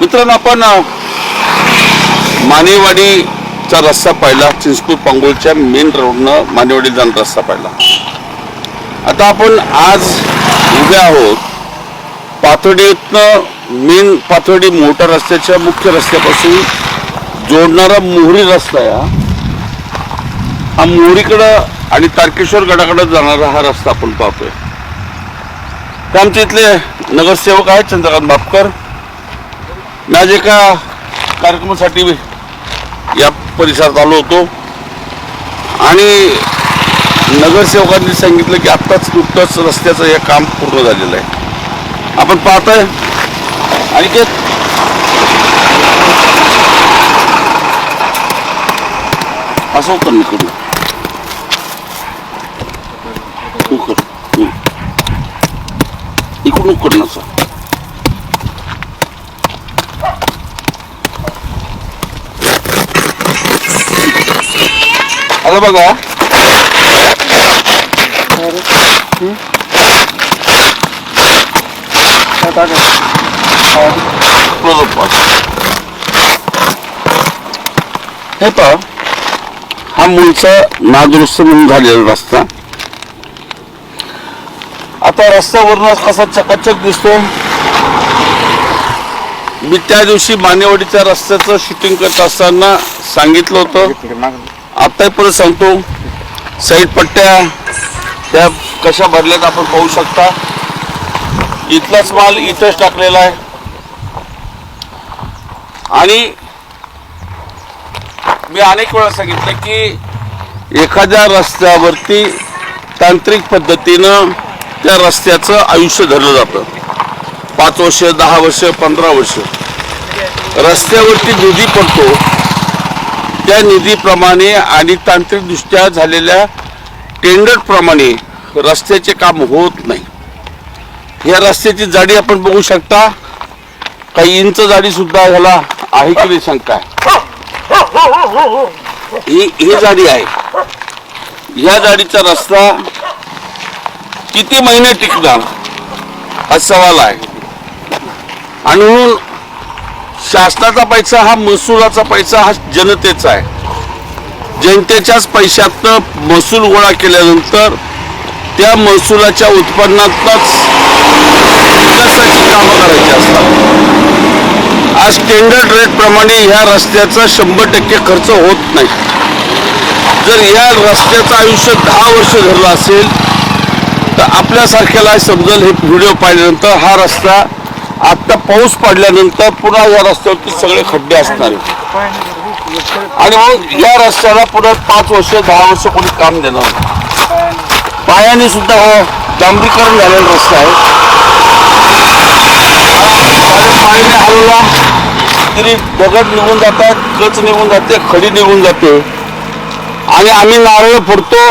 मित्रांनो आपण मानेवाडीचा रस्ता पाहिला चिंचपूर पांगोळच्या मेन रोडनं मानेवाडी जाणं रस्ता पाहिला. आता आपण आज उभे आहोत पाथर्डीतनं मेन पाथर्डी मोठ्या रस्त्याच्या मुख्य रस्त्यापासून जोडणारा मोहरी रस्ता आहे हा. मोहरीकडं आणि तारकेश्वर गडाकडे जाणारा हा रस्ता आपण पाहतोय. ते आमचे इथले नगरसेवक आहेत चंद्रकांत बापकर. मी आज एका कार्यक्रमासाठी या परिसरात आलो होतो. आणि नगरसेवकांनी सांगितलं की आत्ताच नुकतंच रस्त्याचं हे काम पूर्ण झालेलं आहे. आपण पाहतोय. आणि ते असं होतं मी करू तू कर तू. इकडून झालं बघा. हे पहा हा मूळचा नादुरुस्त म्हणून झालेला रस्ता. आता रस्त्यावरून असा चकाचक दिसतो? मी त्या दिवशी मानेवाडीच्या रस्त्याचं शूटिंग करत असताना सांगितलं होतं. आताही परत सांगतो साईड पट्ट्या त्या कशा भरल्यात आपण पाहू शकता. इथलाच माल इथंच टाकलेला आहे. आणि मी अनेक वेळा सांगितलं की एखाद्या रस्त्यावरती तांत्रिक पद्धतीनं त्या रस्त्याचं आयुष्य धरलं जातं. पाच वर्ष दहा वर्ष पंधरा वर्ष. रस्त्यावरती दुधी पडतो. त्या निधीप्रमाणे आणि तांत्रिकदृष्ट्या झालेल्या टेंडरप्रमाणे रस्त्याचे काम होत नाही. या रस्त्याची जाडी आपण बघू शकता. काही इंच जाडीसुद्धा ह्याला आहे की नाही शंका आहे ही ही जाडी आहे. या जाडीचा रस्ता किती महिने टिकणार? हा सवाल आहे. आणि म्हणून शासनाचा पैसा हा महसुलाचा पैसा हा जनतेचा आहे. जनतेच्याच पैशातनं महसूल गोळा केल्यानंतर त्या महसुलाच्या उत्पन्नातच विकासाची कामं करायची असतात. आज स्टँडर्ड रेटप्रमाणे ह्या रस्त्याचा शंभर टक्के खर्च होत नाही. जर या रस्त्याचं आयुष्य दहा वर्ष धरलं असेल तर आपल्यासारख्याला समजेल हे व्हिडिओ पाहिल्यानंतर हा रस्ता आत्ता पाऊस पडल्यानंतर पुन्हा या रस्त्यावरती सगळे खड्डे असणार आणि मग या रस्त्याला पुन्हा पाच वर्ष दहा वर्ष कोणी काम देणार पायाने सुद्धा हा डांबरीकरण झालेला रस्ता आहे. पायाने हलवला तरी दगड निघून जातात कच निघून जाते खडी निघून जाते. आणि आम्ही नारळ फोडतो.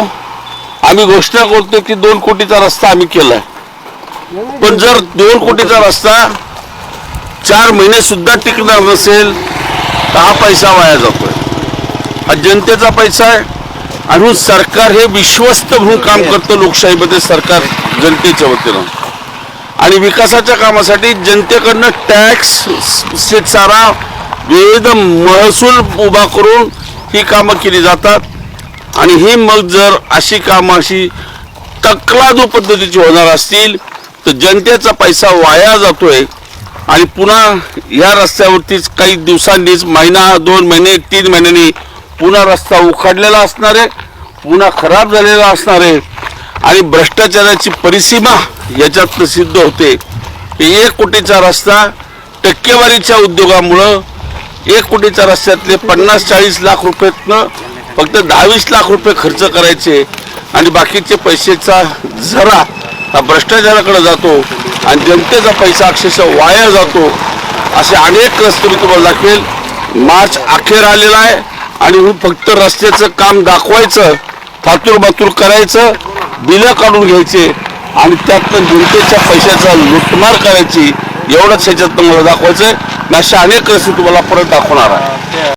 आम्ही घोषणा करतो की दोन कोटीचा रस्ता आम्ही केलाय. पण जर दोन कोटीचा रस्ता चार महिने सुद्धा टिकणार नसेल तर हा पैसा वाया जातोय. हा जनतेचा पैसा आहे आणि सरकार हे विश्वस्त म्हणून काम करतं लोकशाहीमध्ये सरकार जनतेच्या वतीनं. आणि विकासाच्या कामासाठी जनतेकडनं टॅक्स सारा विविध महसूल उभा करून ही कामं केली जातात. आणि ही मग जर अशी कामं अशी तकलादू पद्धतीची होणार असतील तर जनतेचा पैसा वाया जातोय. आणि पुन्हा या रस्त्यावरतीच काही दिवसांनीच महिना दोन महिने तीन महिन्यांनी पुन्हा रस्ता उखाडलेला असणार आहे पुन्हा खराब झालेला असणार आहे. आणि भ्रष्टाचाराची परिसीमा याच्यात सिद्ध होते. की एक कोटीचा रस्ता टक्केवारीच्या उद्योगामुळं एक कोटीच्या रस्त्यातले पन्नास चाळीस लाख रुपयेतनं फक्त दहावीस लाख रुपये खर्च करायचे. आणि बाकीचे पैशाचा झरा हा भ्रष्टाचाराकडे जातो. आणि जनतेचा पैसा अक्षरशः वाया जातो. असे अनेक रस्ते मी तुम्हाला दाखवेल. मार्च अखेर आलेला आहे आणि फक्त रस्त्याचं काम दाखवायचं फातूर बातूर करायचं बिलं काढून घ्यायचे आणि त्यातनं जनतेच्या पैशाचा लुटमार करायची एवढंच ह्याच्यातनं मला दाखवायचं आहे अशा अनेक रस्ते तुम्हाला परत दाखवणार आहे.